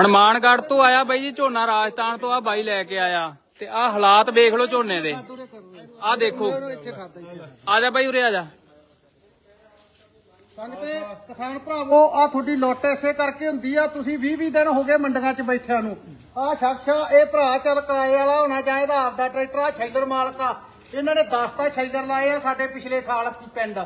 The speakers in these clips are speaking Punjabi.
ਹਨੂਮਾਨਗੜ੍ਹ ਤੋਂ ਆਇਆ ਬਾਈ ਜੀ, ਝੋਨਾ ਰਾਜਸਥਾਨ ਤੋਂ ਆ ਬਾਈ ਲੈ ਕੇ ਆਇਆ। ਤੇ ਆ ਹਾਲਾਤ ਵੇਖ ਲਓ ਝੋਨੇ ਦੇ। ਆ ਦੇਖੋ। ਆ ਜਾ ਬਾਈ ਉਰੇ ਆ ਜਾ। ਸੰਗਤੇ, ਕਿਸਾਨ ਭਰਾਵੋ, ਆ ਤੁਹਾਡੀ ਲੁੱਟ ਇਸੇ ਕਰਕੇ ਹੁੰਦੀ ਆ, ਤੁਸੀਂ 20 20 ਦਿਨ ਹੋ ਗਏ ਮੰਡੀਆਂ 'ਚ ਬੈਠਿਆਂ ਨੂੰ। ਆ ਸ਼ਖਸ ਇਹ ਭਰਾ ਚੱਲ ਕਿਰਾਏ ਵਾਲਾ ਹੋਣਾ ਚਾਹੀਦਾ, ਆਪਦਾ ਟਰੈਕਟਰ ਆ, ਸ਼ੈਲਰ ਮਾਲਕ ਆ। ਇਹਨਾਂ ਨੇ 10 ਤਾਂ ਸ਼ੈਲਰ ਲਾਏ ਆ ਸਾਡੇ ਪਿਛਲੇ ਸਾਲ ਪਿੰਡ।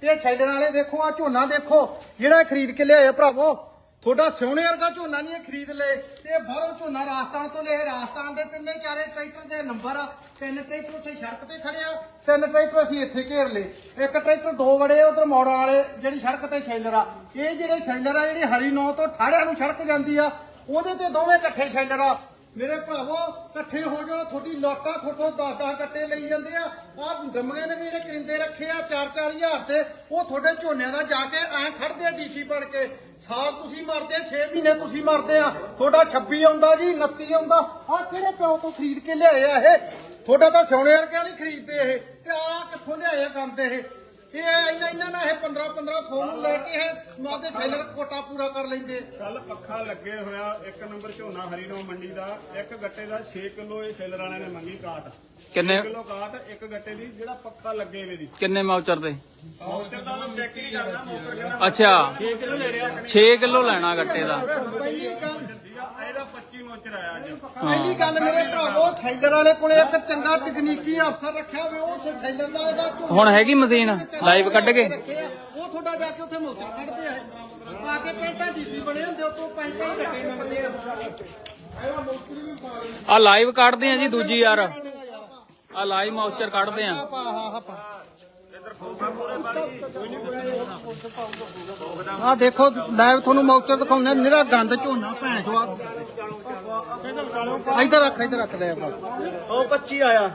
ਤੇ ਇਹ ਸ਼ੈਲਰ ਵਾਲੇ ਦੇਖੋ ਆ ਝੋਨਾ ਦੇਖੋ, ਜਿਹੜਾ ਖਰੀਦ ਕੇ ਲਿਆਏ ਭਰਾਵੋ। ਤੁਹਾਡਾ ਸਿਉਣੇ ਵਰਗਾ ਝੋਨਾ ਨਹੀਂ ਇਹ ਖਰੀਦ ਲਏ। ਤੇ ਬਾਹਰੋਂ ਝੋਨਾ ਰਾਜਸਥਾਨ ਤੋਂ ਲਿਆ ਰਾਜਸਥਾਨ ਦੇ ਤਿੰਨੇ ਚਾਰੇ ਟਰੈਕਟਰ ਦੇ ਨੰਬਰ ਆ। ਤਿੰਨ ਟਰੈਕਟਰ ਉੱਥੇ ਸੜਕ ਤੇ ਖੜੇ ਆ। ਤਿੰਨ ਟਰੈਕਟਰ ਅਸੀਂ ਇੱਥੇ ਘੇਰ ਲਏ। ਇੱਕ ਟਰੈਕਟਰ ਦੋ ਵੜੇ ਉਧਰ ਮੋੜਾਂ ਵਾਲੇ, ਜਿਹੜੀ ਸੜਕ ਤੇ ਸ਼ੈਲਰ ਆ। ਇਹ ਜਿਹੜੇ ਸ਼ੈਲਰ ਆ, ਜਿਹੜੀ ਹਰੀ ਨੌ ਤੋਂ ਠਾੜਿਆਂ ਨੂੰ ਸੜਕ ਜਾਂਦੀ ਆ, ਉਹਦੇ ਤੇ ਦੋਵੇਂ ਇਕੱਠੇ ਸ਼ੈਲਰ ਆ। ਮੇਰੇ ਭਰਾਵੋ, ਇਕੱਠੇ ਹੋ ਜਾਓ, ਤੁਹਾਡੀ ਲੋਟਾ ਤੁਹਾਡੇ 10 10 ਗੱਟੇ ਲਈ ਜਾਂਦੇ ਆ। ਆ ਡੰਮਗੇ ਨੇ ਜਿਹੜੇ ਕਰਿੰਦੇ ਰੱਖੇ ਆ 4-4000 ਤੇ ਉਹ ਤੁਹਾਡੇ ਝੋਨਿਆਂ ਦਾ ਜਾ ਕੇ ਐਂ ਖੜਦੇ ਆ ਡੀਸੀ ਬਣ ਕੇ। ਸਾਲ ਤੁਸੀਂ ਮਰਦੇ 6 ਮਹੀਨੇ ਤੁਸੀਂ ਮਰਦੇ ਆ। ਤੁਹਾਡਾ 26 ਆਉਂਦਾ ਜੀ 29 ਆਉਂਦਾ। ਆ ਕਿਹੜੇ ਪਿਓ ਤੋਂ ਖਰੀਦ ਕੇ ਲਿਆਏ ਆ ਇਹ? ਤੁਹਾਡਾ ਤਾਂ ਸੋਨੇ ਵਰਗਿਆਂ ਨਹੀਂ ਖਰੀਦਦੇ ਇਹ। ਤੇ ਆ ਕਿੱਥੋਂ ਲਿਆਏ ਆ ਗੰਦ ਇਹ? ਇਹ ਇਹਨਾਂ ਇਹਨਾਂ ਨਾਲ ਇਹ 15 1500 ਨੂੰ ਲੈ ਕੇ ਇਹ ਮਾਦੇ ਸੈਲਰ ਕੋਟਾ ਪੂਰਾ ਕਰ ਲੈਂਦੇ। ਕੱਲ ਪੱਖਾ ਲੱਗੇ ਹੋਇਆ ਇੱਕ ਨੰਬਰ ਝੋਨਾ ਹਰੀਨੋ ਮੰਡੀ ਦਾ ਇੱਕ ਗੱਟੇ ਦਾ 6 ਕਿਲੋ ਇਹ ਸ਼ੈਲਰ ਵਾਲਿਆਂ ਨੇ ਮੰਗੀ ਕਾਟ। ਕਿੰਨੇ? ਕਿਲੋ ਕਾਟ ਇੱਕ ਗੱਟੇ ਦੀ ਜਿਹੜਾ ਪੱਖਾ ਲੱਗੇ ਵੇ ਦੀ। ਕਿੰਨੇ ਮਾਊਚਰ ਦੇ ਮੋਟਰ ਦਾ ਤਾਂ ਚੈੱਕ ਹੀ ਨਹੀਂ ਕਰਨਾ ਕਹਿੰਦਾ ਅੱਛਾ। 6 ਕਿਲੋ ਲੈ ਰਿਹਾ 6 ਕਿਲੋ ਲੈਣਾ ਗੱਟੇ ਦਾ। ਪਹਿਲੀ ਗੱਲ ਇਹਦਾ 25 ਮੋਚਰ ਆਇਆ ਅੱਜ। ਪਹਿਲੀ ਗੱਲ ਮੇਰੇ ਭਰਾਵੋ ਛੈਲਰ ਵਾਲੇ ਕੋਲੇ ਇੱਕ ਚੰਗਾ ਤਕਨੀਕੀ ਅਫਸਰ ਰੱਖਿਆ ਹੋਵੇ ਉਹ ਛੈਲਰ ਦਾ ਇਹਦਾ ਝੋਨਾ ਹੁਣ ਹੈਗੀ ਮਸ਼ੀਨ ਲਾਈਵ ਕੱਢ ਕੇ? ਉਹ ਤੁਹਾਡਾ ਜਾ ਕੇ ਉੱਥੇ ਮੋਤਰ ਕੱਢਦੇ ਆ। ਪਾ ਕੇ ਪੈਂਟਾਂ ਡੀਸੀ ਬਣੇ ਹੁੰਦੇ ਉਤੋਂ ਪੰਜ ਪੰਜ ਗੱਟੇ ਮੰਗਦੇ ਆ। ਇਹ ਮੋਤਰੀ ਵੀ ਪਾ ਲਈ ਆ ਲਾਈਵ ਕੱਢਦੇ ਆ ਜੀ ਦੂਜੀ ਯਾਰ। ਆ ਲਾਈਵ ਮਾਊਚਰ ਕੱਢਦੇ ਆ। ਹਾ ਹਾ ਆ ਦੇਖੋ ਲਾਈਵ ਤੁਹਾਨੂੰ ਮੌਕਚਰ ਦਿਖਾਉਂਦੇ ਨਿਹਰਾ ਗੰਦ ਝੋਨਾ ਭੈਣ ਚੋ ਇੱਧਰ ਰੱਖ ਇੱਧਰ ਰੱਖ ਲੈ ਉਹ 25 ਆਇਆ।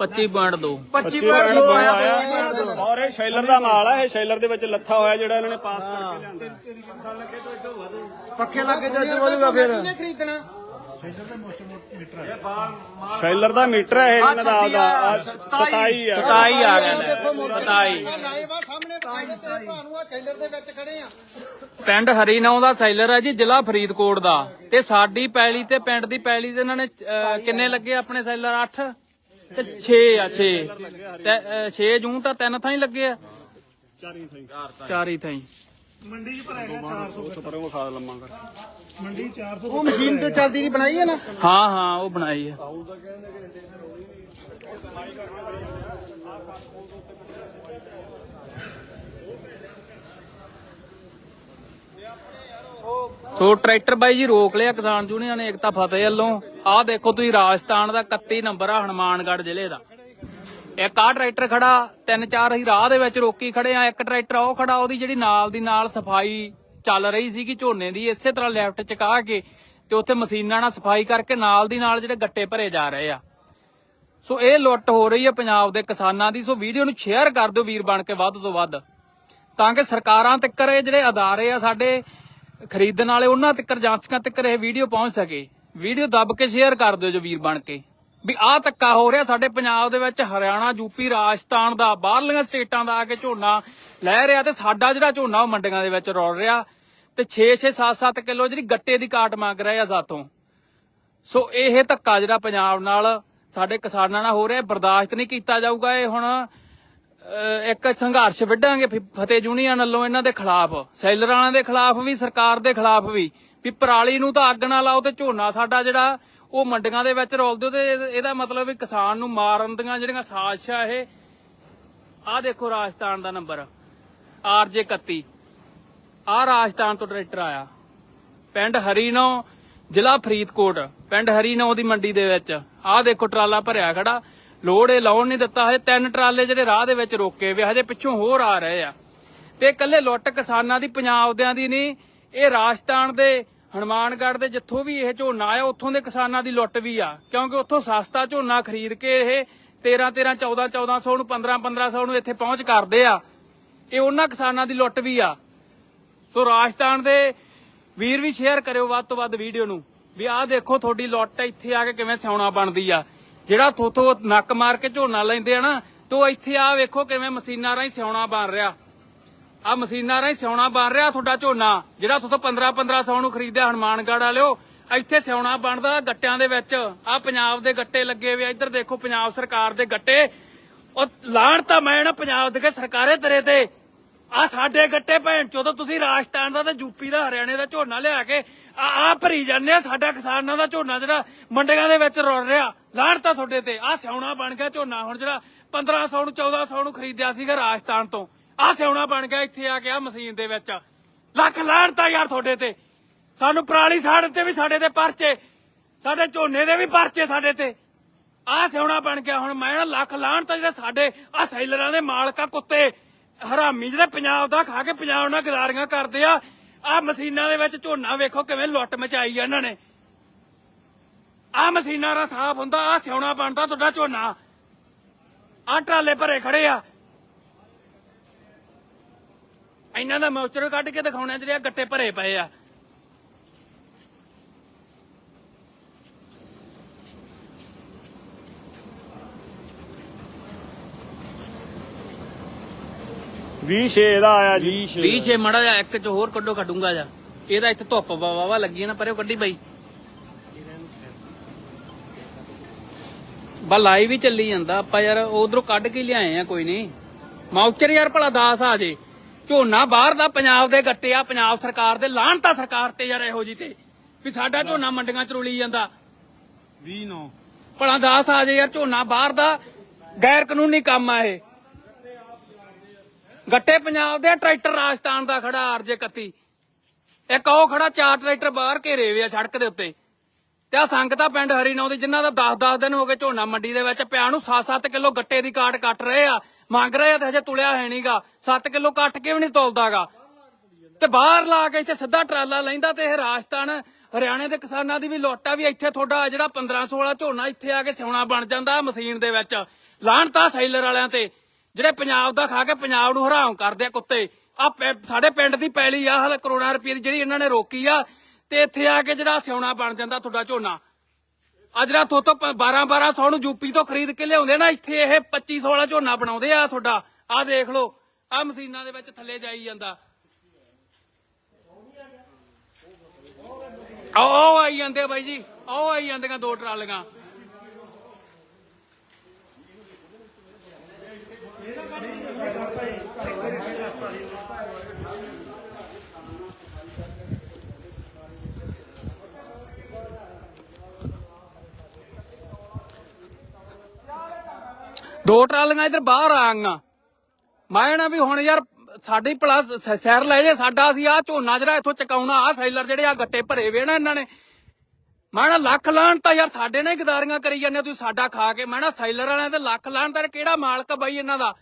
25.2 25 ਆਇਆ। ਔਰ ਇਹ ਸ਼ੈਲਰ ਦਾ ਮਾਲ ਆ ਇਹ ਸ਼ੈਲਰ ਦੇ ਵਿੱਚ ਲੱਥਾ ਹੋਇਆ ਜਿਹੜਾ ਇਹਨਾਂ ਨੇ ਪਾਸ ਕਰਕੇ ਲਿਆਂਦਾ। ਪੱਖੇ ਲੱਗੇ ਜੱਜ ਵਧੂਗਾ ਫਿਰ। ਕਿਹਨੇ ਖਰੀਦਣਾ? ਸ਼ੈਲਰ ਦਾ ਮੀਟਰ ਹੈ ਇਹ ਇਹਨਾਂ ਦਾ ਆਪਦਾ। 27 ਆ। 27 ਆ। ਗਿਆ ਲੈ, ਦੇਖੋ ਮੋਟਰ 27 ਲਾਈਵ ਆ ਸਾਹਮਣੇ ਦਿਖਾਈ ਦੇ ਤੇਰੇ ਭਾ ਨੂੰ ਆ ਟ੍ਰੇਲਰ ਦੇ ਵਿੱਚ ਖੜੇ ਆ। ਪਿੰਡ ਹਰੀਨੌ ਦਾ ਸੈਲਰ ਹੈ ਜੀ ਜ਼ਿਲ੍ਹਾ ਫਰੀਦਕੋਟ ਦਾ। ਤੇ ਸਾਡੀ ਪੈਲੀ ਤੇ ਪਿੰਡ ਦੀ ਪੈਲੀ ਤੇ ਇਹਨਾਂ ਨੇ ਅਹ, ਕਿੰਨੇ ਲੱਗੇ ਆਪਣੇ ਸੈਲਰ? 8 ਤੇ 6 ਆ 6 ਤੇ 6 ਯੂਨਿਟ ਆ ਤਿੰਨ ਥਾਂ ਹੀ ਲੱਗੇ ਆ। ਚਾਰੀ ਥਾਈ। ਚਾਰ ਹੀ ਥਾਂ ਹੀ ਮੰਡੀ 'ਚ ਭਰਾਇਆ 400 ਉੱਥੇ ਪਰੇ ਉਹ ਖਾ ਲੰਮਾ ਕਰ ਮੰਡੀ 400 ਉਹ ਮਸ਼ੀਨ ਤੇ ਚੱਲਦੀ ਦੀ ਬਣਾਈ ਹੈ ਨਾ? ਹਾਂ ਹਾਂ ਉਹ ਬਣਾਈ ਹੈ। ਸੋ ਟਰੈਕਟਰ ਬਾਈ ਜੀ ਰੋਕ ਲਿਆ ਕਿਸਾਨ ਯੂਨੀਅਨ ਨੇ ਏਕਤਾ ਫਤਿਹ ਵੱਲੋਂ। ਆਹ ਦੇਖੋ ਤੁਸੀਂ ਰਾਜਸਥਾਨ ਦਾ 31 ਨੰਬਰ ਆ ਹਨੂਮਾਨਗੜ੍ਹ ਜ਼ਿਲ੍ਹੇ ਦਾ। ਇੱਕ ਆਹ ਟਰੈਕਟਰ ਖੜਾ ਤਿੰਨ ਚਾਰ ਅਸੀਂ ਰਾਹ ਦੇ ਵਿੱਚ ਰੋਕੀ ਖੜੇ ਆ ਇੱਕ ਟਰੈਕਟਰ ਉਹ ਖੜਾ ਉਹਦੀ ਜਿਹੜੀ ਨਾਲ ਦੀ ਨਾਲ ਸਫ਼ਾਈ ਚੱਲ ਰਹੀ ਸੀਗੀ ਝੋਨੇ ਦੀ, ਇਸੇ ਤਰ੍ਹਾਂ ਲੈਫਟ ਚਕਾ ਕੇ ਤੇ ਉੱਥੇ ਮਸ਼ੀਨਾਂ ਨਾਲ ਸਫ਼ਾਈ ਕਰਕੇ ਨਾਲ ਦੀ ਨਾਲ ਜਿਹੜੇ ਗੱਟੇ ਭਰੇ ਜਾ ਰਹੇ ਆ। ਸੋ ਇਹ ਲੁੱਟ ਹੋ ਰਹੀ ਹੈ ਪੰਜਾਬ ਦੇ ਕਿਸਾਨਾਂ ਦੀ। ਸੋ ਵੀਡੀਓ ਨੂੰ ਸ਼ੇਅਰ ਕਰ ਦਿਓ ਵੀਰ ਬਣ ਕੇ ਵੱਧ ਤੋਂ ਵੱਧ। ਤਾਂ ਕਿ ਸਰਕਾਰਾਂ ਤੱਕ ਇਹ ਜਿਹੜੇ ਅਦਾਰੇ ਆ ਸਾਡੇ ਖਰੀਦਣ ਵਾਲੇ, ਉਹਨਾਂ ਤੱਕ ਏਜੰਸੀਆਂ ਤੱਕ ਇਹ ਵੀਡੀਓ ਪਹੁੰਚ ਸਕੇ। ਵੀਡੀਓ ਦੱਬ ਕੇ ਸ਼ੇਅਰ ਕਰ ਦਿਓ ਜੋ ਵੀਰ ਬਣ ਕੇ। ਵੀ ਆਹ ਧੱਕਾ ਹੋ ਰਿਹਾ ਸਾਡੇ ਪੰਜਾਬ ਦੇ ਵਿੱਚ। ਹਰਿਆਣਾ ਯੂਪੀ ਰਾਜਸਥਾਨ ਦਾ, ਬਾਹਰਲੀਆਂ ਸਟੇਟਾਂ ਦਾ ਆ ਕੇ ਝੋਨਾ ਲੈ ਰਿਹਾ ਤੇ ਸਾਡਾ ਜਿਹੜਾ ਝੋਨਾ ਉਹ ਮੰਡੀਆਂ ਦੇ ਵਿੱਚ ਰੋਲ ਰਿਹਾ। ਤੇ 6-6 7-7 ਕਿਲੋ ਜਿਹੜੀ ਗੱਟੇ ਦੀ ਕਾਟ ਮੰਗ ਰਹੇ ਆ ਸਾਥੋਂ। ਸੋ ਇਹ ਧੱਕਾ ਜਿਹੜਾ ਪੰਜਾਬ ਨਾਲ ਸਾਡੇ ਕਿਸਾਨਾਂ ਨਾਲ ਹੋ ਰਿਹਾ ਬਰਦਾਸ਼ਤ ਨਹੀਂ ਕੀਤਾ ਜਾਊਗਾ। ਇਹ ਹੁਣ ਅਹ, ਇੱਕ ਸੰਘਰਸ਼ ਵਿੱਢਾਂਗੇ ਫਤਿਹ ਯੂਨੀਅਨ ਵੱਲੋਂ ਇਹਨਾਂ ਦੇ ਖਿਲਾਫ। ਸੈਲਰ ਵਾਲਿਆਂ ਦੇ ਖਿਲਾਫ ਵੀ ਸਰਕਾਰ ਦੇ ਖਿਲਾਫ ਵੀ। ਵੀ ਪਰਾਲੀ ਨੂੰ ਤਾਂ ਅੱਗ ਨਾ ਲਾਓ ਤੇ ਝੋਨਾ ਸਾਡਾ ਜਿਹੜਾ ਉਹ ਮੰਡੀਆਂ ਦੇ ਵਿੱਚ ਰੋਲ ਦਿਓ ਤੇ ਇਹਦਾ ਮਤਲਬ ਵੀ ਕਿਸਾਨ ਨੂੰ ਮਾਰਨ ਦੀਆਂ ਜਿਹੜੀਆਂ ਸਾਜ਼ਿਸ਼ਾਂ ਇਹ। ਆਹ ਦੇਖੋ ਰਾਜਸਥਾਨ ਦਾ ਨੰਬਰ ਆਰਜੇ 31 ਆਹ ਰਾਜਸਥਾਨ ਤੋਂ ਟਰੈਕਟਰ ਆਇਆ। ਪਿੰਡ ਹਰੀਨੋ, ਜ਼ਿਲ੍ਹਾ ਫਰੀਦਕੋਟ। ਪਿੰਡ ਹਰੀਨੋ ਦੀ ਮੰਡੀ ਦੇ ਵਿੱਚ। ਆਹ ਦੇਖੋ ਟਰਾਲਾ ਭਰਿਆ ਖੜਾ। ਲੋਡ ਇਹ ਲਾਉਣ ਨਹੀਂ ਦਿੱਤਾ। ਹਜੇ ਤਿੰਨ ਟਰਾਲੇ ਜਿਹੜੇ ਰਾਹ ਦੇ ਵਿੱਚ ਰੋਕੇ ਵੇ ਹਜੇ ਪਿੱਛੋਂ ਹੋਰ ਆ ਰਹੇ ਆ। ਤੇ ਇਕੱਲੇ ਲੁੱਟ ਕਿਸਾਨਾਂ ਦੀ, ਪੰਜਾਬ ਦਿਆਂ ਦੀ ਨਹੀਂ। ਇਹ ਰਾਜਸਥਾਨ ਦੇ, ਹਨੂਮਾਨਗੜ੍ਹ ਦੇ ਜਿੱਥੋਂ ਵੀ ਇਹ ਝੋਨਾ ਆਇਆ, ਉੱਥੋਂ ਦੇ ਕਿਸਾਨਾਂ ਦੀ ਲੁੱਟ ਵੀ ਆ। ਕਿਉਂਕਿ ਉੱਥੋਂ ਸਸਤਾ ਝੋਨਾ ਖਰੀਦ ਕੇ ਇਹ 13 13 14 1400 ਨੂੰ 15 1500 ਨੂੰ ਇੱਥੇ ਪਹੁੰਚ ਕਰਦੇ ਆ। ਇਹ ਉਹਨਾਂ ਕਿਸਾਨਾਂ ਦੀ ਲੁੱਟ ਵੀ ਆ। ਸੋ ਰਾਜਸਥਾਨ ਦੇ ਵੀਰ ਵੀ ਸ਼ੇਅਰ ਕਰਿਓ ਵੱਧ ਤੋਂ ਵੱਧ ਵੀਡੀਓ ਨੂੰ। ਵੀ ਆਹ ਦੇਖੋ, ਤੁਹਾਡੀ ਲੁੱਟ ਇੱਥੇ ਆ ਕੇ ਕਿਵੇਂ ਸਿਆਉਣਾ ਬਣਦੀ ਆ। ਜਿਹੜਾ ਥੋਥੋ ਨੱਕ ਮਾਰ ਕੇ ਝੋਨਾ ਲੈਂਦੇ ਆ ਨਾ, ਤੋ ਇੱਥੇ ਆ ਵੇਖੋ ਕਿਵੇਂ ਮਸ਼ੀਨਾਂ ਰਾਹੀਂ ਸਿਆਉਣਾ ਬਣ ਰਿਹਾ। ਆ ਮਸ਼ੀਨਾਂ ਰਾਹੀਂ ਸਿਉਣਾ ਬਣ ਰਿਹਾ ਤੁਹਾਡਾ ਝੋਨਾ। ਜਿਹੜਾ ਤੁਹਾਡੇ 15 1500 ਨੂੰ ਖਰੀਦਿਆ ਹਨੂਮਾਨਗੜ੍ਹ ਵਾਲਿਓ, ਇੱਥੇ ਸਿਉਣਾ ਬਣਦਾ ਗੱਟਿਆਂ ਦੇ ਵਿੱਚ। ਆ ਪੰਜਾਬ ਦੇ ਗੱਟੇ ਲੱਗੇ ਹੋਏ ਆ। ਇੱਧਰ ਦੇਖੋ, ਪੰਜਾਬ ਸਰਕਾਰ ਦੇ ਗੱਟੇ। ਉਹ ਲਾਣ ਤਾਂ ਮੈਂ ਨਾ ਪੰਜਾਬ ਦੇ ਸਰਕਾਰੇ ਤੇਰੇ ਤੇ। ਆ ਸਾਡੇ ਗੱਟੇ ਭੈਣ ਚੋਦ, ਤੁਸੀਂ ਰਾਜਸਥਾਨ ਦਾ ਤੇ ਯੂਪੀ ਦਾ ਹਰਿਆਣੇ ਦਾ ਝੋਨਾ ਲਿਆ ਕੇ ਆ ਆ ਭਰੀ ਜਾਂਦੇ ਆ, ਸਾਡਾ ਕਿਸਾਨਾਂ ਦਾ ਝੋਨਾ ਜਿਹੜਾ ਮੰਡੀਆਂ ਦੇ ਵਿੱਚ ਰੁਲ ਰਿਹਾ ਲਾਣ ਤਾਂ ਤੁਹਾਡੇ ਤੇ। ਆ ਸਿਉਣਾ ਬਣ ਗਿਆ ਝੋਨਾ ਹੁਣ ਜਿਹੜਾ 1500 ਨੂੰ 1400 ਨੂੰ ਖਰੀਦਿਆ ਸੀਗਾ ਰਾਜਸਥਾਨ ਤੋਂ। ਆ ਸਿਉਣਾ ਬਣ ਗਿਆ, ਇੱਥੇ ਆ ਕੇ ਆ ਮਸ਼ੀਨ ਦੇ ਵਿੱਚ। ਲੱਖ ਲਾਣ ਤਾਂ ਯਾਰ ਤੁਹਾਡੇ ਤੇ। ਸਾਨੂੰ ਪਰਾਲੀ ਸਾੜਨ ਤੇ ਵੀ ਸਾਡੇ ਤੇ ਪਰਚੇ, ਸਾਡੇ ਝੋਨੇ ਦੇ ਵੀ ਪਰਚੇ ਸਾਡੇ ਤੇ। ਆ ਸਿਉਣਾ ਬਣ ਗਿਆ ਹੁਣ, ਮੈਂ ਲੱਖ ਲਾਣ ਤਾਂ ਜਿਹੜਾ ਸਾਡੇ ਆ ਸੈਲਰਾਂ ਦੇ ਮਾਲਕਾ ਕੁੱਤੇ। ਹਰਾਮੀ ਜਿਹੜੇ ਪੰਜਾਬ ਦਾ ਖਾ ਕੇ ਪੰਜਾਬ ਨਾਲ ਗਦਾਰੀਆਂ ਕਰਦੇ ਆ ਆ ਮਸ਼ੀਨਾਂ ਦੇ ਵਿੱਚ ਝੋਨਾ ਵੇਖੋ ਕਿਵੇਂ ਲੁੱਟ ਮਚਾਈ ਆ ਇਹਨਾਂ ਨੇ। ਆ ਮਸ਼ੀਨਾਂ ਦਾ ਸਾਫ਼ ਹੁੰਦਾ, ਆ ਸਿਉਣਾ ਬਣਦਾ ਤੁਹਾਡਾ ਝੋਨਾ। ਆ ਟਰਾਲੇ ਭਰੇ ਖੜੇ ਆ। ਇਹਨਾਂ ਦਾ ਮੌਚਰ ਕੱਢ ਕੇ ਦਿਖਾਉਣਾ ਜਿਹੜੇ ਗੱਟੇ ਭਰੇ ਪਏ ਆ। ਵੀਹ ਛੇ ਇਹਦਾ ਆਇਆ ਜੀ। 20 ਛੇ ਮੜਾ ਜਾ ਇੱਕ ਚ ਹੋਰ ਕੱਢੋ ਕੱਢੂੰਗਾ ਜਾ। ਇਹਦਾ ਇੱਥੇ ਧੁੱਪ ਵਾਵਾ ਲੱਗੀ ਹੈ ਨਾ ਪਰੇ ਕੱਢੀ ਬਾਈ। ਬਾ ਲਾਈਵ ਹੀ ਚੱਲੀ ਜਾਂਦਾ ਆਪਾਂ ਯਾਰ ਉਧਰੋਂ ਕੱਢ ਕੇ ਲਿਆਏ ਆ ਕੋਈ ਨਹੀਂ। ਮਾਉਚਰ ਯਾਰ ਭਲਾ ਦਾਸ ਆ ਜੇ। ਝੋਨਾ ਬਾਹਰ ਦਾ ਪੰਜਾਬ ਦੇ ਗੱਟੇ ਆ ਪੰਜਾਬ ਸਰਕਾਰ ਦੇ ਲਾਹਨਤਾ ਸਰਕਾਰ ਤੇ ਯਾਰ ਇਹੋ ਜੀ ਤੇ। ਵੀ ਸਾਡਾ ਝੋਨਾ ਮੰਡੀਆਂ ਚ ਰੁਲੀ ਜਾਂਦਾ। 20 ਨੌ। ਭਲਾ ਦਾਸ ਆ ਜੇ ਯਾਰ ਝੋਨਾ ਬਾਹਰ ਦਾ ਗੈਰ ਕਾਨੂੰਨੀ ਕੰਮ ਆ ਇਹ। ਗੱਟੇ ਪੰਜਾਬ ਦੇ ਟਰੈਕਟਰ ਰਾਜਸਥਾਨ ਦਾ ਖੜਾ, ਆਰਜੇ 31 ਇੱਕ ਉਹ ਖੜਾ, ਚਾਰ ਟਰੈਕਟਰ ਬਾਹਰ ਘੇਰੇ ਵੇ ਆ ਸੜਕ ਦੇ ਉੱਤੇ। ਤੇ ਆ ਸੰਗਤਾ ਪਿੰਡ ਹਰੀਨੌ ਦੀ, ਜਿਨ੍ਹਾਂ ਦਾ 10-10 ਦਿਨ ਹੋ ਗਏ ਝੋਨਾ ਮੰਡੀ ਦੇ ਵਿੱਚ ਪਿਆ ਨੂੰ 7-7 ਕਿਲੋ ਗੱਟੇ ਦੀ ਕਾਟ ਕੱਟ ਰਹੇ ਆ, ਮੰਗ ਰਹੇ ਆ ਤੇ ਹਜੇ ਤੁਲਿਆ ਹੈ ਨਹੀਂਗਾ 7 ਕਿਲੋ ਕੱਟ ਕੇ ਵੀ ਨਹੀਂ ਤੁਲਦਾਗਾ? ਤੇ ਬਾਹਰ ਲਾ ਕੇ ਇੱਥੇ ਸਿੱਧਾ ਟਰਾਲਾ ਲੈਂਦਾ ਤੇ ਇਹ ਰਾਜਸਥਾਨ, ਹਰਿਆਣੇ ਦੇ ਕਿਸਾਨਾਂ ਦੀ ਵੀ ਲੋਟਾ ਵੀ ਇੱਥੇ ਤੁਹਾਡਾ ਜਿਹੜਾ 15 16 ਝੋਨਾ ਇੱਥੇ ਆ ਕੇ ਸਿਉਣਾ ਬਣ ਜਾਂਦਾ ਮਸ਼ੀਨ ਦੇ ਵਿੱਚ। ਲਾਹਣਤਾ ਸੈਲਰ ਵਾਲਿਆਂ ਤੇ। ਜਿਹੜੇ ਪੰਜਾਬ ਦਾ ਖਾ ਕੇ ਪੰਜਾਬ ਨੂੰ ਹਰਾਮ ਕਰਦੇ ਆ ਕੁੱਤੇ ਆ ਸਾਡੇ ਪਿੰਡ ਦੀ ਪੈਲੀ ਆ, ਹਲ ਕਰੋੜਾਂ ਰੁਪਏ ਦੀ ਜਿਹੜੀ ਇਹਨਾਂ ਨੇ ਰੋਕੀ ਆ, ਤੇ ਇੱਥੇ ਆ ਕੇ ਜਿਹੜਾ ਸਿਉਣਾ ਬਣ ਜਾਂਦਾ ਤੁਹਾਡਾ ਝੋਨਾ। ਆ ਜਿਹੜਾ ਥੋਤੋਂ 12 1200 ਨੂੰ ਯੂਪੀ ਤੋਂ ਖਰੀਦ ਕੇ ਲਿਆਉਂਦੇ ਨਾ, ਇੱਥੇ ਇਹ 2500 ਵਾਲਾ ਝੋਨਾ ਬਣਾਉਂਦੇ ਆ ਤੁਹਾਡਾ। ਆ ਦੇਖ ਲਓ ਆ ਮਸ਼ੀਨਾਂ ਦੇ ਵਿੱਚ ਥੱਲੇ ਜਾਈ ਜਾਂਦਾ। ਆਓ ਆਈ ਜਾਂਦੇ ਬਾਈ ਜੀ ਆਓ ਆਈ ਜਾਂਦੀਆਂ ਦੋ ਟਰਾਲੀਆਂ। ਦੋ ਟਰਾਲੀਆਂ ਇਧਰ ਬਾਹਰ ਆਈਆਂ ਮੈਂ ਨਾ ਵੀ ਹੁਣ ਯਾਰ ਸਾਡੀ ਪਲੱਸ ਸੈਰ ਲੈ ਜੇ, ਸਾਡਾ ਸੀ ਆ ਝੋਨਾ ਜਿਹੜਾ ਇੱਥੋਂ ਚਕਾਉਣਾ ਆ ਸੈਲਰ ਜਿਹੜੇ ਆ ਗੱਟੇ ਭਰੇ ਵੇ ਨਾ ਇਹਨਾਂ ਨੇ। ਮੈਂ ਨਾ ਲੱਖ ਲਾਣ ਤਾਂ ਯਾਰ ਸਾਡੇ ਨਾਲ ਗਦਾਰੀਆਂ ਕਰੀ ਜਾਂਦੇ ਤੁਸੀਂ ਸਾਡਾ ਖਾ ਕੇ। ਮੈਂ ਨਾ ਸੈਲਰ ਵਾਲਿਆਂ ਤੇ ਲੱਖ ਲਾਣ ਤਾਂ ਕਿਹੜਾ ਮਾਲਕ ਆ ਬਾਈ ਇਹਨਾਂ ਦਾ?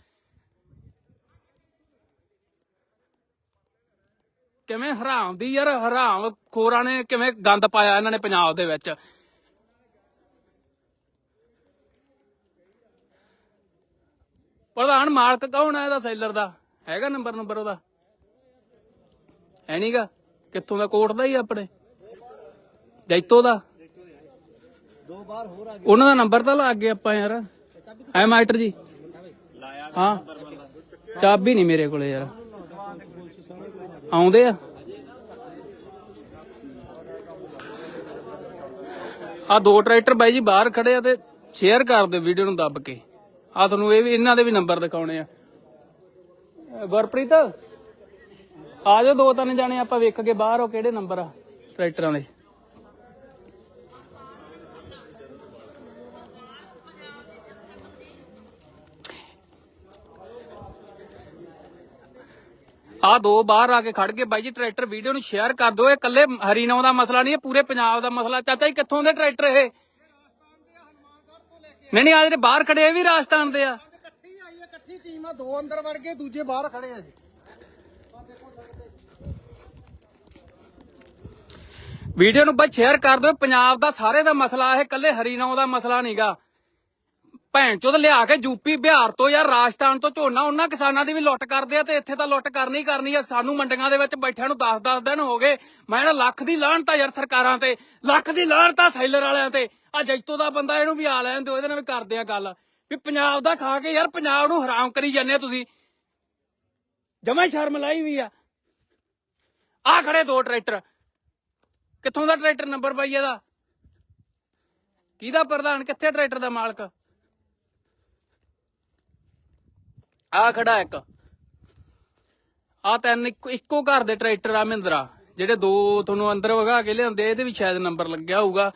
ਕਿਵੇਂ ਹਰਾਮ ਦੀ ਯਾਰ, ਹਰਾਮ ਖੋਰਾਂ ਨੇ ਕਿਵੇਂ ਗੰਦ ਪਾਇਆ ਇਹਨਾਂ ਨੇ ਪੰਜਾਬ ਦੇ ਵਿੱਚ। ਪ੍ਰਧਾਨ ਮਾਲਕ ਕੌਣ ਹੈ ਇਹਦਾ ਸੈਲਰ ਦਾ? ਹੈਗਾ ਨੰਬਰ ਨੰਬਰ ਉਹਦਾ? ਹੈ ਨਹੀਂਗਾ ਕਿੱਥੋਂ ਦਾ? ਕੋਟ ਦਾ ਹੀ ਆਪਣੇ? ਜੈਤੋ ਦਾ? ਦੋ ਬਾਰ ਹੋਰ ਆ ਉਹਨਾਂ ਦਾ ਨੰਬਰ ਤਾਂ ਲਾ ਗਿਆ ਆਪਾਂ ਯਾਰ। ਐ ਮਾਸਟਰ ਜੀ? ਹਾਂ। ਚਾਬੀ ਨਹੀਂ ਮੇਰੇ ਕੋਲੇ ਯਾਰ। ਆਉਂਦੇ ਆ। ਆ ਦੋ ਟਰੈਕਟਰ ਬਾਈ ਜੀ ਬਾਹਰ ਖੜੇ ਆ ਤੇ ਸ਼ੇਅਰ ਕਰ ਦਿਓ ਵੀਡੀਓ ਨੂੰ ਦੱਬ ਕੇ। ਆ ਤੁਹਾਨੂੰ ਇਹ ਵੀ ਇਹਨਾਂ ਦੇ ਵੀ ਨੰਬਰ ਦਿਖਾਉਣੇ ਆ। ਗੁਰਪ੍ਰੀਤ, ਆ ਜਾਓ ਦੋ ਤਿੰਨ ਜਾਣੇ, ਆਪਾਂ ਵੇਖ ਕੇ ਬਾਹਰ ਉਹ ਕਿਹੜੇ ਨੰਬਰ ਆ ਟਰੈਕਟਰਾਂ ਦੇ। ਆ ਦੋ ਬਾਹਰ ਆ ਕੇ ਖੜ ਗਏ। ਬਾਈ ਜੀ, ਟਰੈਕਟਰ ਵੀਡੀਓ ਨੂੰ ਸ਼ੇਅਰ ਕਰ ਦਿਓ। ਇਹ ਇਕੱਲੇ ਹਰੀਨੌ ਦਾ ਮਸਲਾ ਨਹੀਂ, ਇਹ ਪੂਰੇ ਪੰਜਾਬ ਦਾ ਮਸਲਾ। ਚਾਚਾ ਜੀ, ਕਿੱਥੋਂ ਦੇ ਟਰੈਕਟਰ ਇਹ? ਨਹੀਂ ਨਹੀਂ ਆ ਜਿਹੜੇ ਬਾਹਰ ਖੜੇ ਆ, ਇਹ ਵੀ ਰਾਜਸਥਾਨ ਦੇ ਆ। ਇਕੱਠੀ ਆਈ ਹੈ ਇਕੱਠੀ ਟੀਮ ਆ ਦੋ ਅੰਦਰ ਵੜ ਗਏ ਦੂਜੇ ਬਾਹਰ ਖੜੇ ਆ ਜੀ ਵੀਡੀਓ ਨੂੰ ਬਸ ਸ਼ੇਅਰ ਕਰ ਦਿਓ, ਪੰਜਾਬ ਦਾ ਸਾਰੇ ਦਾ ਮਸਲਾ, ਇਹ ਇਕੱਲੇ ਹਰੀਨੌ ਦਾ ਮਸਲਾ ਨਹੀਂਗਾ ਭੈਣ ਚੋਦ ਲਿਆ ਕੇ ਯੂਪੀ, ਬਿਹਾਰ ਤੋਂ ਯਾਰ ਰਾਜਸਥਾਨ ਤੋਂ ਝੋਨਾ, ਉਹਨਾਂ ਕਿਸਾਨਾਂ ਦੀ ਵੀ ਲੁੱਟ ਕਰਦੇ ਆ ਤੇ ਇੱਥੇ ਤਾਂ ਲੁੱਟ ਕਰਨੀ ਕਰਨੀ ਆ। ਸਾਨੂੰ ਮੰਡੀਆਂ ਦੇ ਵਿੱਚ ਬੈਠਿਆਂ ਨੂੰ 10-10 ਦਿਨ ਹੋ ਗਏ। ਮੈਂ ਨਾ ਲੱਖ ਦੀ ਲਾਹਣਤਾ ਯਾਰ ਸਰਕਾਰਾਂ ਤੇ, ਲੱਖ ਦੀ ਲਾਹਣਤਾ ਸੈਲਰ ਵਾਲਿਆਂ ਤੇ। ਆ ਜੈਤੋ ਦਾ ਬੰਦਾ ਇਹਨੂੰ ਵੀ ਆ ਲੈਣ ਦਿਓ, ਇਹਦੇ ਨਾਲ ਵੀ ਕਰਦੇ ਆ ਗੱਲ। ਵੀ ਪੰਜਾਬ ਦਾ ਖਾ ਕੇ ਯਾਰ ਪੰਜਾਬ ਨੂੰ ਹਰਾਮ ਕਰੀ ਜਾਂਦੇ ਆ ਤੁਸੀਂ। ਜਮਾ ਹੀ ਸ਼ਰਮ ਲਾਈ ਵੀ ਆ। ਆ ਖੜੇ ਦੋ ਟਰੈਕਟਰ। ਕਿੱਥੋਂ ਦਾ ਟਰੈਕਟਰ ਨੰਬਰ ਬਾਈ ਇਹਦਾ? ਕਿਹਦਾ ਪ੍ਰਧਾਨ, ਕਿੱਥੇ ਟਰੈਕਟਰ ਦਾ ਮਾਲਕ? ਆ ਖੜਾ ਇੱਕ। ਆ ਤਿੰਨ, ਇੱਕੋ ਘਰ ਦੇ ਟਰੈਕਟਰ ਆ ਮਹਿੰਦਰਾ, ਜਿਹੜੇ ਦੋ ਤੁਹਾਨੂੰ ਅੰਦਰ ਵਗਾ ਕੇ ਲਿਆਉਂਦੇ, ਇਹਦੇ ਵੀ ਸ਼ਾਇਦ ਨੰਬਰ ਲੱਗਿਆ ਹੋਊਗਾ।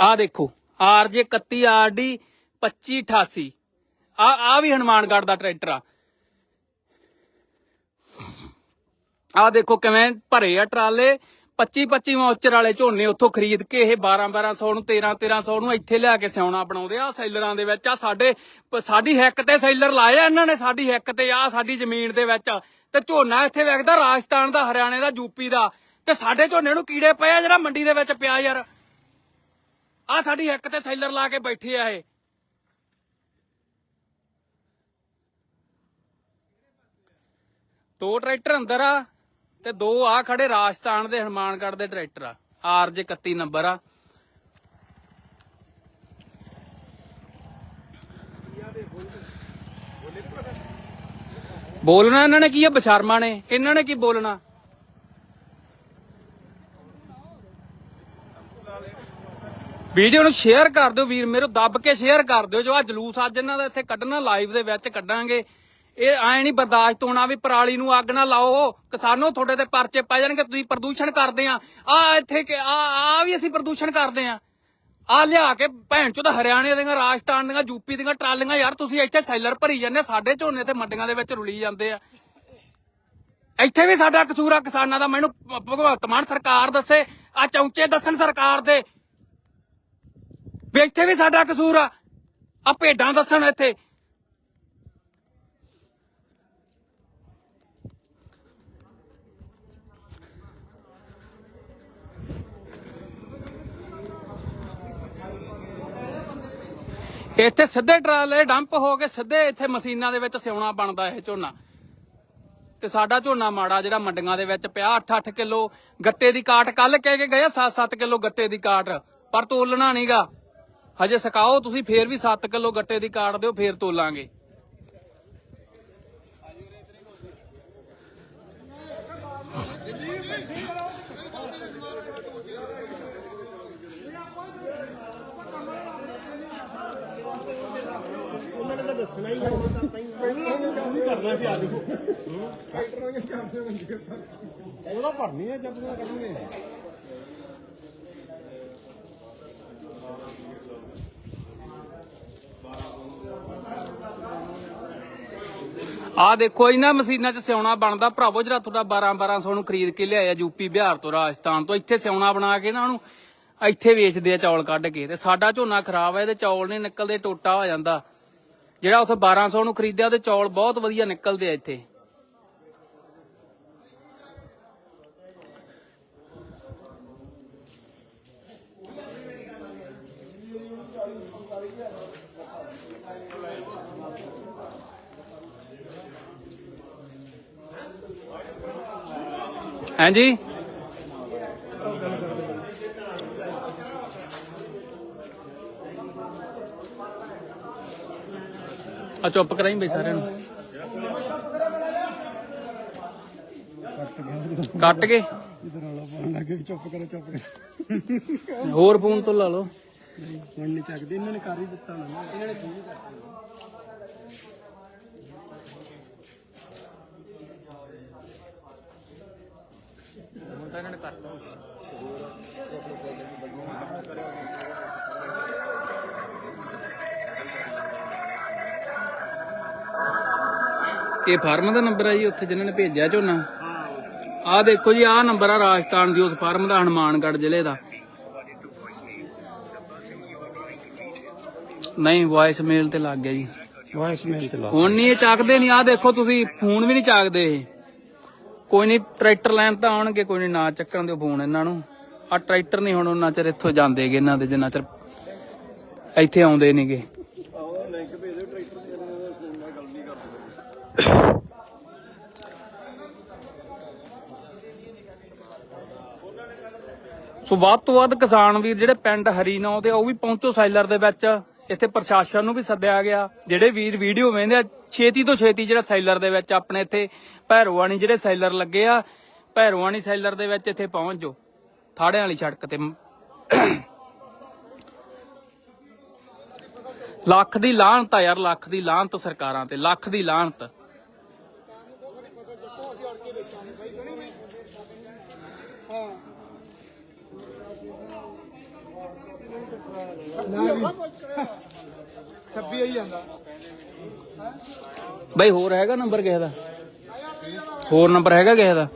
ਆ ਦੇਖੋ ਆਰਜੇ 31 ਆਰਡੀ 2588 ਆ ਆ ਵੀ ਹਨੂਮਾਨਗੜ੍ਹ ਦਾ ਟਰੈਕਟਰ ਆ। ਆ ਦੇਖੋ ਕਿਵੇਂ ਭਰੇ ਆ ਟਰਾਲੇ। 25 25 ਮੌਚਰ ਵਾਲੇ ਝੋਨੇ ਉੱਥੋਂ ਖਰੀਦ ਕੇ ਇਹ 12 1200 ਨੂੰ 13 1300 ਨੂੰ ਇੱਥੇ ਲਿਆ ਕੇ ਸਿਆਉਣਾ ਬਣਾਉਂਦੇ ਆ। ਸੈਲਰਾਂ ਦੇ ਵਿੱਚ ਆ ਸਾਡੇ ਸਾਡੀ ਹਿੱਕ ਤੇ ਸੈਲਰ ਲਾਏ ਇਹਨਾਂ ਨੇ, ਸਾਡੀ ਹਿੱਕ ਤੇ ਆ, ਸਾਡੀ ਜ਼ਮੀਨ ਦੇ ਵਿੱਚ ਤੇ ਝੋਨਾ ਇੱਥੇ ਵਿਕਦਾ ਰਾਜਸਥਾਨ ਦਾ, ਹਰਿਆਣੇ ਦਾ, ਯੂਪੀ ਦਾ। ਤੇ ਸਾਡੇ ਝੋਨੇ ਨੂੰ ਕੀੜੇ ਪਏ ਆ ਜਿਹੜਾ ਮੰਡੀ ਦੇ ਵਿੱਚ ਪਿਆ ਯਾਰ। ਆ ਸਾਡੀ ਹਿੱਕ ਤੇ ਸੈਲਰ ਲਾ ਕੇ ਬੈਠੇ ਆ ਇਹ। ਦੋ ਟਰੈਕਟਰ ਅੰਦਰ ਆ। ਤੇ ਦੋ ਆ ਖੜੇ ਰਾਜਸਥਾਨ ਦੇ ਹਨੂਮਾਨਗੜ੍ਹ ਦੇ ਟਰੈਕਟਰ ਆ। ਆਰਜੇ 31 ਨੰਬਰ ਆ। ਬੋਲਣਾ ਇਹਨਾਂ ਨੇ ਕੀ ਆ? ਬਸ਼ਰਮਾ ਨੇ। ਇਹਨਾਂ ਨੇ ਕੀ ਬੋਲਣਾ? ਵੀਡੀਓ ਨੂੰ ਸ਼ੇਅਰ ਕਰ ਦਿਓ ਵੀਰ। ਮੇਰੇ ਦੱਬ ਕੇ ਸ਼ੇਅਰ ਕਰ ਦਿਓ। ਜੋ ਆ ਜਲੂਸ ਅੱਜ ਇਹਨਾਂ ਦਾ ਇੱਥੇ ਕੱਢਣਾ ਲਾਈਵ ਦੇ ਵਿੱਚ ਕੱਢਾਂਗੇ। ਇਹ ਐ ਨਹੀਂ ਬਰਦਾਸ਼ਤ ਹੋਣਾ ਵੀ ਪਰਾਲੀ ਨੂੰ ਅੱਗ ਨਾ ਲਾਓ। ਕਿਸਾਨੋ, ਤੁਹਾਡੇ ਤੇ ਪਰਚੇ ਪੈ ਜਾਣਗੇ, ਤੁਸੀਂ ਪ੍ਰਦੂਸ਼ਣ ਕਰਦੇ ਆ। ਆ ਇੱਥੇ ਕਿ ਆ ਆ ਵੀ ਅਸੀਂ ਪ੍ਰਦੂਸ਼ਣ ਕਰਦੇ ਆ। ਆ ਲਿਆ ਕੇ ਭੈਣ ਚੋਦ, ਹਰਿਆਣੇ ਦੀਆਂ, ਰਾਜਸਥਾਨ ਦੀਆਂ, ਯੂਪੀ ਦੀਆਂ ਟਰਾਲੀਆਂ, ਯਾਰ ਤੁਸੀਂ ਇੱਥੇ ਸੈਲਰ ਭਰੀ ਜਾਂਦੇ ਸਾਡੇ ਝੋਨੇ ਤੇ ਮੰਡੀਆਂ ਦੇ ਵਿੱਚ ਰੁਲੀ ਜਾਂਦੇ ਆ। ਇੱਥੇ ਵੀ ਸਾਡਾ ਕਸੂਰ ਆ ਕਿਸਾਨਾਂ ਦਾ, ਮੈਨੂੰ ਭਗਵੰਤ ਮਾਨ ਸਰਕਾਰ ਦੱਸੇ, ਆ ਚੌਂਚੇ ਦੱਸਣ ਸਰਕਾਰ ਦੇ। ਵੀ ਇੱਥੇ ਵੀ ਸਾਡਾ ਕਸੂਰ ਆ। ਆ ਭੇਡਾਂ ਦੱਸਣ ਇੱਥੇ। ਇੱਥੇ ਸਿੱਧੇ ਟਰਾਲੇ ਡੰਪ ਹੋ ਕੇ ਸਿੱਧੇ ਇੱਥੇ ਮਸ਼ੀਨਾਂ ਦੇ ਵਿੱਚ ਸਿਉਣਾ ਬਣਦਾ ਇਹ ਝੋਨਾ। ਤੇ ਸਾਡਾ ਝੋਨਾ ਮਾੜਾ, ਜਿਹੜਾ ਮੰਡੀਆਂ ਦੇ ਵਿੱਚ ਪਿਆ 8-8 ਕਿਲੋ ਗੱਟੇ ਦੀ ਕਾਟ ਕੱਲ ਕਹਿ ਕੇ ਗਏ 7-7 ਕਿਲੋ ਗੱਟੇ ਦੀ ਕਾਟ, ਪਰ ਤੋਲਣਾ ਨਹੀਂਗਾ ਹਜੇ ਸਕਾਓ, ਤੁਸੀਂ ਫੇਰ ਵੀ 7 ਕਿਲੋ ਗੱਟੇ ਦੀ ਕਾਟ ਦਿਓ, ਫੇਰ ਤੋਲਾਂਗੇ। ਉਹਦਾ ਭਰਨੀ ਹੈ ਜਦ ਮੈਂ ਕਰਾਂਗੇ ਆ ਦੇਖੋ, ਇਹਨਾਂ ਮਸ਼ੀਨਾਂ 'ਚ ਸਿਉਣਾ ਬਣਦਾ। ਭਰਾਵੋ, ਜਿਹੜਾ ਤੁਹਾਡਾ 12 1200 ਨੂੰ ਖਰੀਦ ਕੇ ਲਿਆਇਆ ਯੂਪੀ, ਬਿਹਾਰ ਤੋਂ ਰਾਜਸਥਾਨ ਤੋਂ, ਇੱਥੇ ਸਿਉਣਾ ਬਣਾ ਕੇ ਨਾ ਉਹਨੂੰ ਇੱਥੇ ਵੇਚਦੇ ਆ ਚੌਲ ਕੱਢ ਕੇ ਤੇ ਸਾਡਾ ਝੋਨਾ ਖਰਾਬ ਆ, ਇਹਦੇ ਚੌਲ ਨਹੀਂ ਨਿਕਲਦੇ, ਟੋਟਾ ਹੋ ਜਾਂਦਾ। ਜਿਹੜਾ ਉੱਥੇ 1200 ਨੂੰ ਖਰੀਦਿਆ ਉਹਦੇ ਚੌਲ ਬਹੁਤ ਵਧੀਆ ਨਿਕਲਦੇ ਆ ਇੱਥੇ। ਹਾਂਜੀ ਆ ਚੁੱਪ ਕਰਾਈ ਬਈ ਸਾਰਿਆਂ ਨੂੰ। ਕੱਟ ਕੇ। ਇਧਰ ਰੌਲਾ ਪਾਉਣ ਲੱਗੇ ਚੁੱਪ ਕਰੋ ਚੁੱਪ ਕਰੋ ਹੋਰ ਫੋਨ ਤੋਂ ਲਾ ਲਓ। ਹੁਣ ਨਹੀਂ ਚੱਕਦੇ ਇਹਨਾਂ ਨੇ ਕਰ ਹੀ ਦਿੱਤਾ ਨਾ ਇਹਨਾਂ ਨੇ ਕੀ ਕਰਤਾ ਹੁਣ ਤਾਂ ਇਹਨਾਂ ਨੇ ਕਰਤਾ। ਇਹ ਫਾਰਮ ਦਾ ਨੰਬਰ ਆ ਜੀ ਉੱਥੇ ਜਿਨ੍ਹਾਂ ਨੇ ਭੇਜਿਆ ਝੋਨਾ। ਆਹ ਦੇਖੋ ਜੀ ਆਹ ਨੰਬਰ ਆ ਰਾਜਸਥਾਨ ਦੀ ਉਸ ਫਾਰਮ ਦਾ ਹਨੂਮਾਨਗੜ੍ਹ ਜ਼ਿਲ੍ਹੇ ਦਾ। ਨਹੀਂ ਵਾਇਸ ਮੇਲ ਤੇ ਲੱਗ ਗਿਆ ਜੀ। ਵਾਇਸ ਮੇਲ ਤੇ ਲਾ ਹੁਣ ਨਹੀਂ ਇਹ ਚੱਕਦੇ ਨਹੀਂ ਆਹ ਦੇਖੋ ਤੁਸੀਂ ਫੋਨ ਵੀ ਨਹੀਂ ਚੱਕਦੇ ਇਹ। ਕੋਈ ਨਹੀਂ ਟਰੈਕਟਰ ਲੈਣ ਤਾਂ ਆਉਣਗੇ ਕੋਈ ਨਹੀਂ ਨਾ ਚੱਕਣ ਦਿਓ ਫੋਨ ਇਹਨਾਂ ਨੂੰ। ਆ ਟਰੈਕਟਰ ਨਹੀਂ ਹੁਣ ਉਹਨਾਂ ਚਿਰ ਇੱਥੋਂ ਜਾਂਦੇਗੇ ਇਹਨਾਂ ਦੇ ਜਿੰਨਾ ਚਿਰ ਇੱਥੇ ਆਉਂਦੇ ਨਹੀਂਗੇ। ਸੋ ਵੱਧ ਤੋਂ ਵੱਧ ਕਿਸਾਨ ਵੀਰ ਜਿਹੜੇ ਪਿੰਡ ਹਰੀਨੌ ਤੇ ਉਹ ਵੀ ਪਹੁੰਚੋ ਸਾਈਲਰ ਦੇ ਵਿੱਚ। ਇੱਥੇ ਪ੍ਰਸ਼ਾਸਨ ਨੂੰ ਵੀ ਸੱਦਿਆ ਗਿਆ। ਜਿਹੜੇ ਵੀਰ ਵੀਡੀਓ ਵੇਖਦੇ ਆ, ਛੇਤੀ ਤੋਂ ਛੇਤੀ ਜਿਹੜਾ ਸੈਲਰ ਦੇ ਵਿੱਚ ਆਪਣੇ ਇੱਥੇ ਭੈਰੋਵਾਨੀ ਜਿਹੜੇ ਸੈਲਰ ਲੱਗੇ ਆ, ਭੈਰੋਵਾਣੀ ਸੈਲਰ ਦੇ ਵਿੱਚ ਇੱਥੇ ਪਹੁੰਚ। ਜਾਓ ਥਾੜਿਆਂ ਵਾਲੀ ਸੜਕ ਤੇ। ਲੱਖ ਦੀ ਲਾਹਨਤ ਆ ਯਾਰ, ਲੱਖ ਦੀ ਲਾਹਨਤ ਸਰਕਾਰਾਂ ਤੇ, ਲੱਖ ਦੀ ਲਾਹਨਤ। ਛੱਬੀ ਆਈ ਜਾਂਦਾ ਬਈ ਹੋਰ ਹੈਗਾ ਨੰਬਰ ਕਿਸੇ ਦਾ? ਹੋਰ ਨੰਬਰ ਹੈਗਾ ਕਿਸੇ ਦਾ?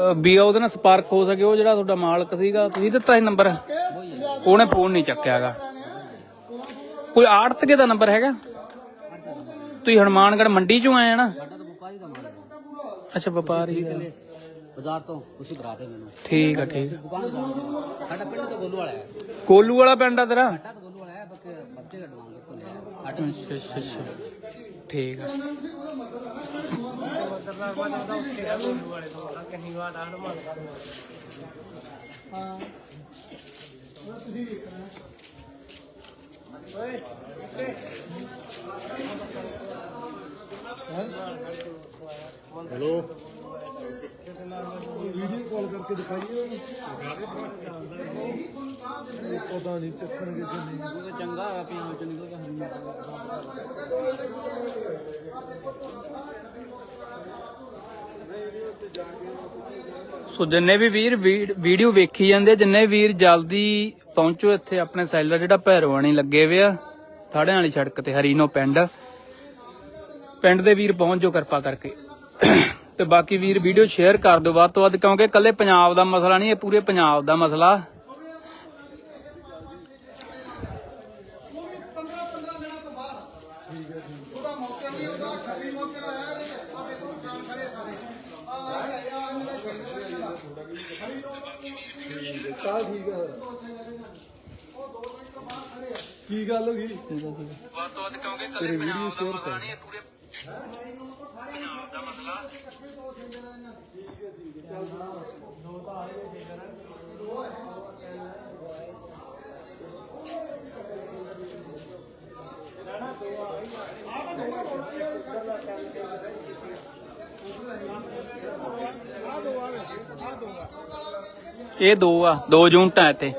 ਅਹ ਵੀ ਉਹਦੇ ਨਾਲ ਸੰਪਰਕ ਹੋ ਸਕੇ, ਉਹ ਜਿਹੜਾ ਤੁਹਾਡਾ ਮਾਲਕ ਸੀਗਾ, ਤੁਸੀਂ ਦਿੱਤਾ ਸੀ ਨੰਬਰ? ਉਹਨੇ ਫੋਨ ਨਹੀਂ ਚੱਕਿਆਗਾ ਕੋਈ ਆੜਤਕੇ ਦਾ ਨੰਬਰ ਹੈਗਾ? ਤੁਸੀਂ ਹਨੂਮਾਨਗੜ੍ਹ ਮੰਡੀ ਚੋਂ ਆਏ ਆ ਨਾ? ਅੱਛਾ, ਵਪਾਰੀ ਦਾ। ਬਾਜ਼ਾਰ ਤੋਂ ਕੁਛ ਕਰਾਤੇ ਮੈਨੂੰ। ਠੀਕ ਆ ਠੀਕ। ਆ। ਦੁਕਾਨ ਦਾ ਸਾਡਾ ਪਿੰਡ ਤਾਂ ਗੋਲੂ ਵਾਲਾ ਹੈ। ਕੋਲੂ ਵਾਲਾ ਪਿੰਡ ਆ ਤੇਰਾ? ਸਾਡਾ ਤਾਂ ਗੋਲੂ ਵਾਲਾ ਹੈ ਬੱਕੇ ਬੱਚੇ ਦਾ ਦੁਕਾਨ ਕੋਲ ਹੈ। ਅੱਛਾ ਅੱਛਾ ਅੱਛਾ। ਠੀਕ ਆ। ਚੰਗਾ ਹੋਇਆ ਪਿਆ ਚ ਨਿਕਲ ਗਿਆ ਸੋ ਜਿੰਨੇ ਵੀ ਵੀਰ ਵੀਡ- ਵੀਡੀਓ ਵੇਖੀ ਜਾਂਦੇ ਜਿੰਨੇ ਵੀਰ ਜਲਦੀ ਪਹੁੰਚੋ ਇੱਥੇ ਆਪਣੇ ਸੈਲਰ ਜਿਹੜਾ ਭੈਰਵਾਨੀ ਲੱਗੇ ਹੋਏ ਆ ਥਾੜਿਆਂ ਵਾਲੀ ਸੜਕ ਤੇ ਹਰੀਨੋ ਪਿੰਡ। ਪਿੰਡ ਦੇ ਵੀਰ ਪਹੁੰਚ ਜਾਓ ਕਿਰਪਾ ਕਰਕੇ। ਤੇ ਬਾਕੀ ਵੀਰ ਵੀਡੀਓ ਸ਼ੇਅਰ ਕਰ ਦਿਓ ਵੱਧ ਤੋਂ ਵੱਧ ਕਿਉਂਕਿ ਇਕੱਲੇ ਪੰਜਾਬ ਦਾ ਮਸਲਾ ਨਹੀਂ ਇਹ ਪੂਰੇ ਪੰਜਾਬ ਦਾ ਮਸਲਾ। ਕੀ ਗੱਲ ਹੋ ਗਈ? ਵੱਧ ਤੋਂ ਵੱਧ ਕਿਉਂਕਿ ਇਕੱਲੇ ਪੰਜਾਬ ਦਾ ਮਸਲਾ ਨਹੀਂ ਇਹ ਪੂਰੇ ਪੰਜਾਬ ਦਾ ਮਸਲਾ ਇਹ ਦੋ ਆ ਦੋ ਯੂਨਿਟਾਂ ਇੱਥੇ।